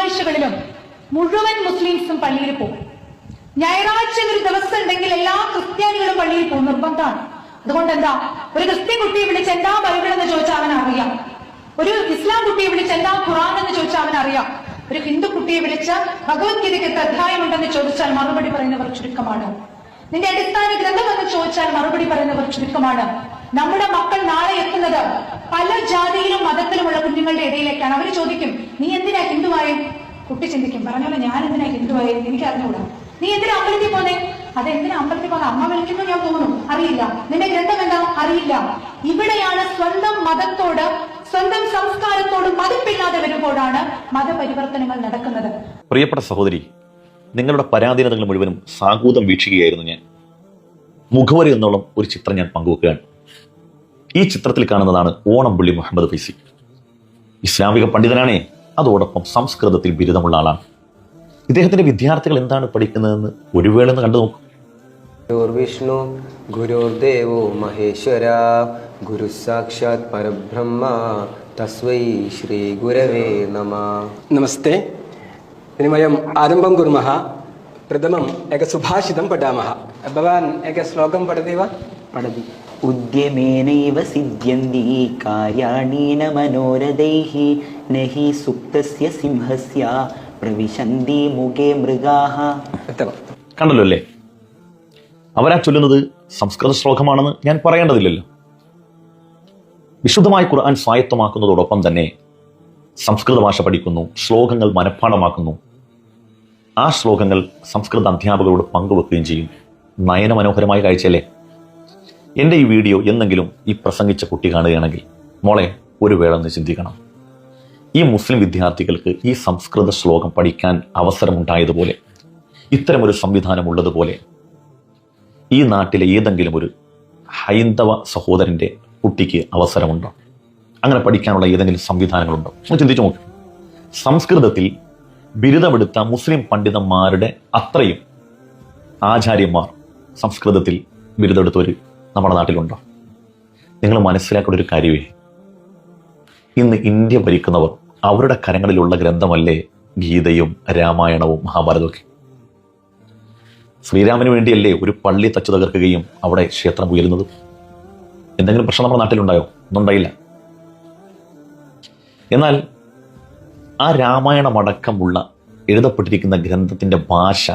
തിങ്കളാഴ്ചകളിലും മുഴുവൻ മുസ്ലിംസും പള്ളിയിൽ പോകും. ഞായറാഴ്ച ഒരു ദിവസം ഉണ്ടെങ്കിൽ എല്ലാ ക്രിസ്ത്യാനികളും പള്ളിയിൽ പോകും. നിർബന്ധമാണ്. അതുകൊണ്ട് എന്താ ഒരു ക്രിസ്ത്യൻ കുട്ടിയെ വിളിച്ച് എന്താ ബൈബിൾ എന്ന് ചോദിച്ചാൽ അവൻ അറിയാം. ഒരു ഇസ്ലാം കുട്ടിയെ വിളിച്ച് എന്താ ഖുറാൻ എന്ന് ചോദിച്ചാൽ അവൻ അറിയാം. ഒരു ഹിന്ദു കുട്ടിയെ വിളിച്ച് ഭഗവത്ഗീതയ്ക്ക് എത്ര അധ്യായമുണ്ടെന്ന് ചോദിച്ചാൽ മറുപടി പറയുന്നവർ ചുരുക്കമാണ്. നിന്റെ അടിസ്ഥാന ഗ്രന്ഥം എന്ന് ചോദിച്ചാൽ മറുപടി പറയുന്നവർ ചുരുക്കമാണ്. നമ്മുടെ മക്കൾ നാളെ എത്തുന്നത് പല ജാതിയിലും മതത്തിലുമുള്ള കുഞ്ഞുങ്ങളുടെ ഇടയിലേക്കാണ് അവർ ചോദിക്കും നീ എന്തിനാ ഹിന്ദുവായി? കുട്ടി ചിന്തിക്കും പറഞ്ഞല്ലോ ഞാൻ എന്തിനാ ഹിന്ദുവായി? എനിക്ക് അറിഞ്ഞുകൂടാ. നീ എന്തിനാ അമ്പലത്തിൽ പോന്നെ? അത് എന്തിനാ അമ്പലത്തിൽ പോന്നെ? അമ്മ വിളിക്കുന്നു ഞാൻ തോന്നുന്നു അറിയില്ല. നിന്റെ ഗ്രന്ഥം എന്താ? അറിയില്ല. ഇവിടെയാണ് സ്വന്തം മതത്തോട് സ്വന്തം സംസ്കാരത്തോടും മതിപ്പില്ലാതെ വരുമ്പോഴാണ് മതപരിവർത്തനങ്ങൾ നടക്കുന്നത്. പ്രിയപ്പെട്ട സഹോദരി നിങ്ങളുടെ പരാധീനതകൾ മുഴുവനും സാഹൂതം വീക്ഷിക്കുകയായിരുന്നു ഞാൻ. മുഖവരി എന്നോളം ഒരു ചിത്രം ഞാൻ പങ്കുവെക്കുകയാണ്. ഈ ചിത്രത്തിൽ കാണുന്നതാണ് ഓണംപുള്ളി മുഹമ്മദ് ഫൈസി. ഇസ്ലാമിക പണ്ഡിതനാണേ. അതോടൊപ്പം സംസ്കൃതത്തിൽ ബിരുദമുള്ള ആളാണ്. ഇദ്ദേഹത്തിന്റെ വിദ്യാർത്ഥികൾ എന്താണ് പഠിക്കുന്നതെന്ന് ഒരു വേള കണ്ടു നോക്കും. വിഷ്ണു ഗുരുദേവോ മഹേശ്വര ഗുരു സാക്ഷാത് പരബ്രഹ്മ തസ്വൈ ശ്രീ ഗുരവേ നമ. നമസ്തേ. വയം ആരംഭം കുർമ പ്രഥമം ഏക സുഭാഷിതം പഠാമ ഭവാൻ ഏക ശ്ലോകം പഠതി വാ. പഠതി. ഉദ്യമേനൈവ സിദ്ധ്യന്തി കാര്യാണീന മനോരഥൈ നഹി हि സുപ്തസ്യ സിംഹസ്യ പ്രവിശന്തി മുഖേ മൃഗാഹ. കണ്ടല്ലോ അല്ലേ? അവരാ ചൊല്ലുന്നത് സംസ്കൃത ശ്ലോകമാണെന്ന് ഞാൻ പറയേണ്ടതില്ലല്ലോ. വിശുദ്ധമായ ഖുർആൻ സ്വായത്തമാക്കുന്നതോടൊപ്പം തന്നെ സംസ്കൃത ഭാഷ പഠിക്കുന്നു ശ്ലോകങ്ങൾ മനഃപ്പാഠമാക്കുന്നു. ആ ശ്ലോകങ്ങൾ സംസ്കൃത അധ്യാപകരോട് പങ്കുവെക്കുകയും ചെയ്യും. നയനമനോഹരമായി കാഴ്ചയല്ലേ? എന്റെ ഈ വീഡിയോ എന്നെങ്കിലും ഈ പ്രസംഗിച്ച കുട്ടി കാണുകയാണെങ്കിൽ മോളെ ഒരു വേള ഒന്ന് ചിന്തിക്കണം. ഈ മുസ്ലിം വിദ്യാർത്ഥികൾക്ക് ഈ സംസ്കൃത ശ്ലോകം പഠിക്കാൻ അവസരമുണ്ടായതുപോലെ ഇത്തരമൊരു സംവിധാനം ഉള്ളതുപോലെ ഈ നാട്ടിലെ ഏതെങ്കിലും ഒരു ഹൈന്ദവ സഹോദരന്റെ കുട്ടിക്ക് അവസരമുണ്ടോ? അങ്ങനെ പഠിക്കാനുള്ള ഏതെങ്കിലും സംവിധാനങ്ങളുണ്ടോ? ഒന്ന് ചിന്തിച്ചു നോക്ക്. സംസ്കൃതത്തിൽ ബിരുദമെടുത്ത മുസ്ലിം പണ്ഡിതന്മാരുടെ അത്രയും ആചാര്യന്മാർ സംസ്കൃതത്തിൽ ബിരുദമെടുത്തവർ നമ്മുടെ നാട്ടിലുണ്ടോ? നിങ്ങൾ മനസ്സിലാക്കേണ്ട ഒരു കാര്യമേ ഇന്ന് ഇന്ത്യ ഭരിക്കുന്നവർ അവരുടെ കരങ്ങളിലുള്ള ഗ്രന്ഥമല്ലേ ഗീതയും രാമായണവും മഹാഭാരതവും ശ്രീരാമന് വേണ്ടിയല്ലേ ഒരു പള്ളി തച്ചു തകർക്കുകയും അവിടെ ക്ഷേത്രം ഉയരുന്നത്? എന്തെങ്കിലും പ്രശ്നം നമ്മുടെ നാട്ടിലുണ്ടായോ? ഒന്നുണ്ടായില്ല എന്നാൽ ആ രാമായണമടക്കമുള്ള എഴുതപ്പെട്ടിരിക്കുന്ന ഗ്രന്ഥത്തിന്റെ ഭാഷ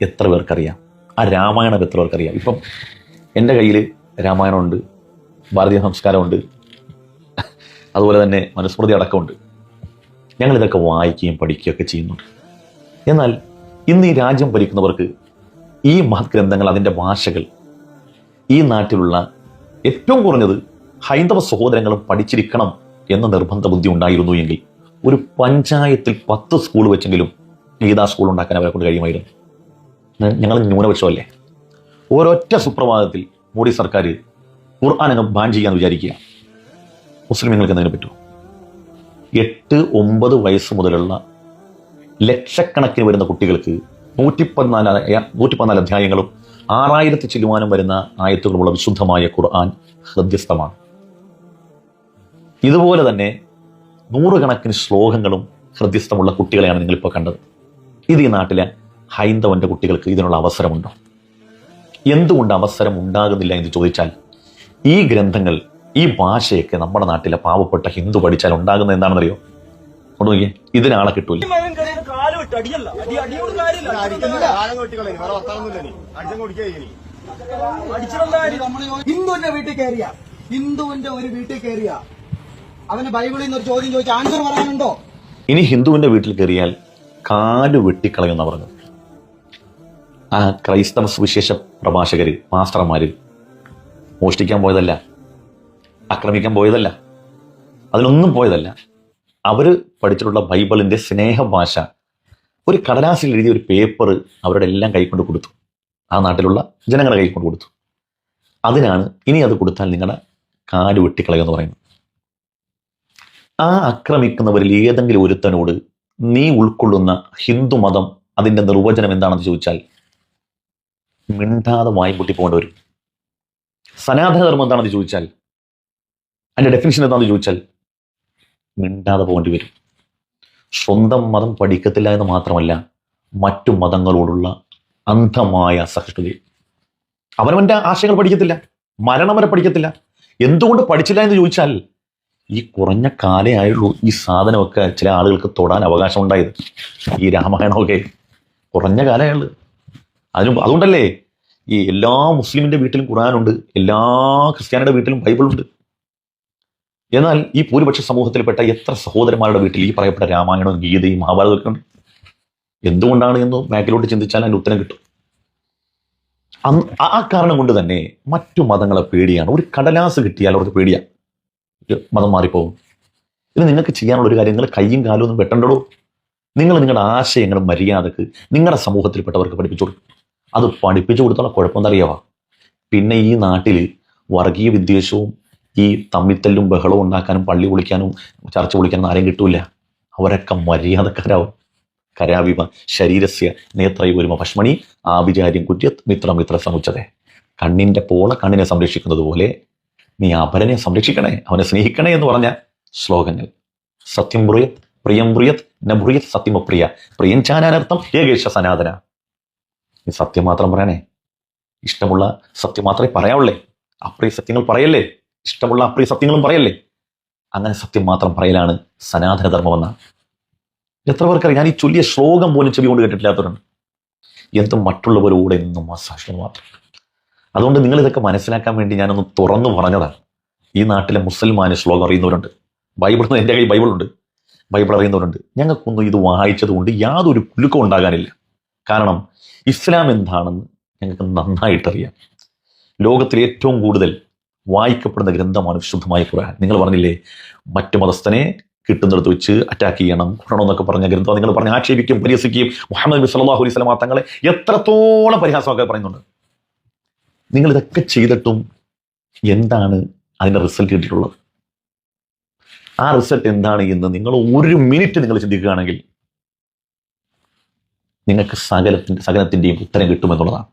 എത്ര പേർക്കറിയാം? ആ രാമായണം എത്ര പേർക്കറിയാം? ഇപ്പം എന്റെ കയ്യിൽ രാമായണമുണ്ട് ഭാരതീയ സംസ്കാരമുണ്ട് അതുപോലെ തന്നെ മനുസ്മൃതി അടക്കമുണ്ട്. ഞങ്ങളിതൊക്കെ വായിക്കുകയും പഠിക്കുകയൊക്കെ ചെയ്യുന്നുണ്ട്. എന്നാൽ ഇന്ന് ഈ രാജ്യം ഭരിക്കുന്നവർക്ക് ഈ മഹത് ഗ്രന്ഥങ്ങൾ അതിന്റെ ഭാഷകൾ ഈ നാട്ടിലുള്ള ഏറ്റവും കുറഞ്ഞത് ഹൈന്ദവ സഹോദരങ്ങളും പഠിച്ചിരിക്കണം എന്ന നിർബന്ധ ബുദ്ധി ഉണ്ടായിരുന്നു എങ്കിൽ ഒരു പഞ്ചായത്തിൽ പത്ത് സ്കൂൾ വെച്ചെങ്കിലും ഗീതാ സ്കൂൾ ഉണ്ടാക്കാൻ അവരെ കൊണ്ട് കഴിയുമായിരുന്നു? ഞങ്ങൾ ന്യൂനപക്ഷമല്ലേ? ഒരൊറ്റ സുപ്രഭാതത്തിൽ മോഡി സർക്കാർ ഖുർആൻ അങ്ങ് ബാൻ ചെയ്യാന്ന് വിചാരിക്കുക. മുസ്ലിമീങ്ങൾക്ക് എന്തെങ്കിലും പറ്റുമോ? എട്ട് ഒമ്പത് വയസ്സ് മുതലുള്ള ലക്ഷക്കണക്കിന് വരുന്ന കുട്ടികൾക്ക് നൂറ്റി പതിനാല് നൂറ്റി പതിനാല് അധ്യായങ്ങളും ആറായിരത്തി ചില്ലുവാനും വരുന്ന ആയത്തുകളുമുള്ള വിശുദ്ധമായ ഖുർആൻ ഹൃദ്യസ്ഥമാണ്. ഇതുപോലെ തന്നെ നൂറുകണക്കിന് ശ്ലോകങ്ങളും ഹൃദ്യസ്ഥമുള്ള കുട്ടികളെയാണ് നിങ്ങളിപ്പോൾ കണ്ടത്. ഇത് ഈ നാട്ടിലെ ഹൈന്ദവന്റെ കുട്ടികൾക്ക് ഇതിനുള്ള അവസരമുണ്ടോ? എന്തുകൊണ്ട് അവസരം ഉണ്ടാകുന്നില്ല എന്ന് ചോദിച്ചാൽ ഈ ഗ്രന്ഥങ്ങൾ ഈ ഭാഷയൊക്കെ നമ്മുടെ നാട്ടിലെ പാവപ്പെട്ട ഹിന്ദു പഠിച്ചാൽ ഉണ്ടാകുന്നത് എന്താണെന്നറിയോ? നോക്കിയേ ഇതിനാളെ കിട്ടൂല. ഹിന്ദുവിന്റെ വീട്ടിൽ കയറിയ. ഹിന്ദുവിന്റെ ഒരു വീട്ടിൽ കയറിയ. അവന് ബൈബിളിൽ നിന്ന് ഒരു ചോദ്യം ചോദിച്ച ആൻസർ പറയാനുണ്ടോ? ഇനി ഹിന്ദുവിന്റെ വീട്ടിൽ കയറിയാൽ കാൽ വെട്ടിക്കളയെന്ന് പറഞ്ഞത്. ആ ക്രൈസ്തവ സുവിശേഷ പ്രഭാഷകര് മാസ്റ്റർമാര് മോഷ്ടിക്കാൻ പോയതല്ല ആക്രമിക്കാൻ പോയതല്ല അതിനൊന്നും പോയതല്ല. അവർ പഠിച്ചിട്ടുള്ള ബൈബിളിന്റെ സ്നേഹഭാഷ ഒരു കടലാസിൽ എഴുതിയ ഒരു പേപ്പർ അവരുടെ എല്ലാം കൈക്കൊണ്ട് കൊടുത്തു. ആ നാട്ടിലുള്ള ജനങ്ങളുടെ കൈക്കൊണ്ട് കൊടുത്തു. അതിനാണ് ഇനി അത് കൊടുത്താൽ നിങ്ങളുടെ കാൽ വെട്ടിക്കളയെന്ന് പറയുന്നത്. ആ ആക്രമിക്കുന്നവരിൽ ഏതെങ്കിലും ഒരുത്തനോട് നീ ഉൾക്കൊള്ളുന്ന ഹിന്ദു മതം അതിന്റെ നിർവചനം എന്താണെന്ന് ചോദിച്ചാൽ മിണ്ടാതെ വായും പൊട്ടി പോകേണ്ടി വരും. സനാതനധർമ്മം എന്താണെന്ന് ചോദിച്ചാൽ അതിന്റെ ഡെഫിനിഷൻ എന്താണെന്ന് ചോദിച്ചാൽ മിണ്ടാതെ പോകേണ്ടി വരും. സ്വന്തം മതം പഠിക്കത്തില്ല എന്ന് മാത്രമല്ല മറ്റു മതങ്ങളോടുള്ള അന്ധമായ സഹിഷ്ണുത അവനവന്റെ ആശയങ്ങൾ പഠിക്കത്തില്ല മരണം വരെ പഠിക്കത്തില്ല. എന്തുകൊണ്ട് പഠിച്ചില്ല എന്ന് ചോദിച്ചാൽ ഈ കുറഞ്ഞ കാലേ ആയുള്ളൂ ഈ സാധനമൊക്കെ ചില ആളുകൾക്ക് തൊടാൻ അവകാശം ഉണ്ടായത് ഈ രാമായണമൊക്കെ കുറഞ്ഞ കാലമായുള്ളൂ അതിന് അതുകൊണ്ടല്ലേ ഈ എല്ലാ മുസ്ലിമിന്റെ വീട്ടിലും ഖുറാനുണ്ട് എല്ലാ ക്രിസ്ത്യാനിയുടെ വീട്ടിലും ബൈബിളുണ്ട് എന്നാൽ ഈ ഭൂരിപക്ഷ സമൂഹത്തിൽപ്പെട്ട എത്ര സഹോദരന്മാരുടെ വീട്ടിൽ ഈ പറയപ്പെട്ട രാമായണവും ഗീതയും മഹാഭാരതമൊക്കെ ഉണ്ട്? എന്തുകൊണ്ടാണ് എന്ന് ബാക്കിലോട്ട് ചിന്തിച്ചാൽ അതിന് ഉത്തരം കിട്ടും. ആ കാരണം കൊണ്ട് തന്നെ മറ്റു മതങ്ങളെ പേടിയാണ്. ഒരു കടലാസ് കിട്ടിയാൽ അവർക്ക് പേടിയാണ് മതം മാറിപ്പോകും ഇത് നിങ്ങൾക്ക് ചെയ്യാനുള്ള ഒരു കാര്യം നിങ്ങൾ കയ്യും കാലും ഒന്നും വെട്ടണ്ടോ നിങ്ങൾ നിങ്ങളുടെ ആശയങ്ങൾ മര്യാദയ്ക്ക് നിങ്ങളുടെ സമൂഹത്തിൽപ്പെട്ടവർക്ക് പഠിപ്പിച്ചു കൊടുക്കും അത് പഠിപ്പിച്ചു കൊടുത്തുള്ള കുഴപ്പം അറിയാവാ? പിന്നെ ഈ നാട്ടിൽ വർഗീയ വിദ്വേഷവും ഈ തമ്മിത്തല്ലും ബഹളവും ഉണ്ടാക്കാനും പള്ളി വിളിക്കാനും ചർച്ച വിളിക്കാനും ആരെയും കിട്ടൂല. അവരൊക്കെ മര്യാദക്കാരാവും. കരാവിമ ശരീരസ്യ നേത്രൈ വരുമ ഭഷ്മണി ആഭിചാര്യം കുറ്യത് മിത്ര മിത്ര സമുച്ചതേ. കണ്ണിന്റെ പോള കണ്ണിനെ സംരക്ഷിക്കുന്നത് പോലെ നീ അപരനെ സംരക്ഷിക്കണേ അവനെ സ്നേഹിക്കണേ എന്ന് പറഞ്ഞ ശ്ലോകങ്ങൾ. സത്യം ബ്രുയത് പ്രിയം ബ്രുയത് നബ്രുയത് സത്യമപ്രിയ. പ്രിയം ചാനാനർത്ഥം ഏകേശ സനാതന. നീ സത്യം മാത്രം പറയണേ. ഇഷ്ടമുള്ള സത്യം മാത്രമേ പറയാവുള്ളേ. അപ്രിയ സത്യങ്ങൾ പറയല്ലേ? ഇഷ്ടമുള്ള അപ്രിയ സത്യങ്ങളും പറയല്ലേ? അങ്ങനെ സത്യം മാത്രം പറയലാണ് സനാതന ധർമ്മമെന്ന എത്ര പേർക്കറിയാം? ഞാൻ ഈ ചൊല്ലിയ ശ്ലോകം പോലും ചെവി കൊണ്ട് കേട്ടിട്ടില്ലാത്തവരുണ്ട്. എന്തും മറ്റുള്ളവരോട് എന്നും അസാക്ഷ്യം മാത്രം. അതുകൊണ്ട് നിങ്ങൾ ഇതൊക്കെ മനസ്സിലാക്കാൻ വേണ്ടി ഞാനൊന്ന് തുറന്നു പറഞ്ഞതാണ് ഈ നാട്ടിലെ മുസൽമാന് ശ്ലോകം അറിയുന്നവരുണ്ട്. ബൈബിൾ എന്റെ കയ്യിൽ ബൈബിളുണ്ട്. ബൈബിൾ അറിയുന്നവരുണ്ട്. ഞങ്ങൾക്കൊന്നും ഇത് വായിച്ചത് കൊണ്ട് യാതൊരു കുലുക്കം ഉണ്ടാകാനില്ല. കാരണം ഇസ്ലാം എന്താണെന്ന് ഞങ്ങൾക്ക് നന്നായിട്ടറിയാം. ലോകത്തിൽ ഏറ്റവും കൂടുതൽ വായിക്കപ്പെടുന്ന ഗ്രന്ഥമാണ് വിശുദ്ധമായ ഖുർആൻ. നിങ്ങൾ പറഞ്ഞില്ലേ മറ്റു മതസ്ഥനെ കിട്ടുന്നിടത്ത് വെച്ച് അറ്റാക്ക് ചെയ്യണം കൊല്ലണം എന്നൊക്കെ പറഞ്ഞ ഗ്രന്ഥം നിങ്ങൾ പറഞ്ഞ് ആക്ഷേപിക്കും പരിഹസിക്കുകയും മുഹമ്മദ് നബി സല്ലല്ലാഹു അലൈഹി വസല്ലം തങ്ങളെ എത്രത്തോളം പരിഹാസമൊക്കെ പറയുന്നുണ്ട്. നിങ്ങൾ ഇതൊക്കെ ചെയ്തിട്ടും എന്താണ് അതിന്റെ റിസൾട്ട് കിട്ടിയിട്ടുള്ളത്? ആ റിസൾട്ട് എന്താണ് എന്ന് നിങ്ങൾ ഒരു മിനിറ്റ് നിങ്ങൾ ചിന്തിക്കുകയാണെങ്കിൽ നിങ്ങൾക്ക് സകലത്തിന്റെ സകലത്തിന്റെയും ഉത്തരം കിട്ടുമെന്നുള്ളതാണ്.